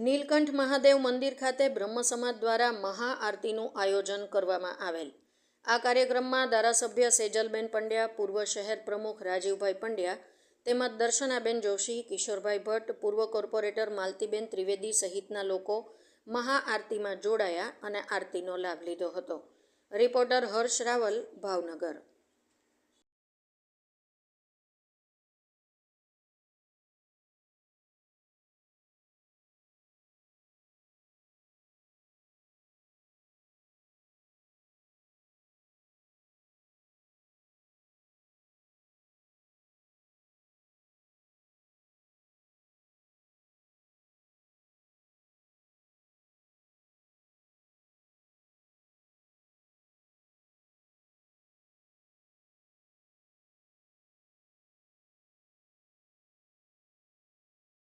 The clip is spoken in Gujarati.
નીલકંઠ મહાદેવ મંદિર ખાતે બ્રહ્મ સમાજ દ્વારા મહાઆરતીનું આયોજન કરવામાં આવેલ. આ કાર્યક્રમમાં ધારાસભ્ય સેજલબેન પંડ્યા, પૂર્વ શહેર પ્રમુખ રાજીવભાઈ પંડ્યા, તેમજ દર્શનાબેન જોશી, કિશોરભાઈ ભટ્ટ, પૂર્વ કોર્પોરેટર માલતીબેન ત્રિવેદી સહિતના લોકો મહાઆરતીમાં જોડાયા અને આરતીનો લાભ લીધો હતો. રિપોર્ટર હર્ષ રાવલ, ભાવનગર.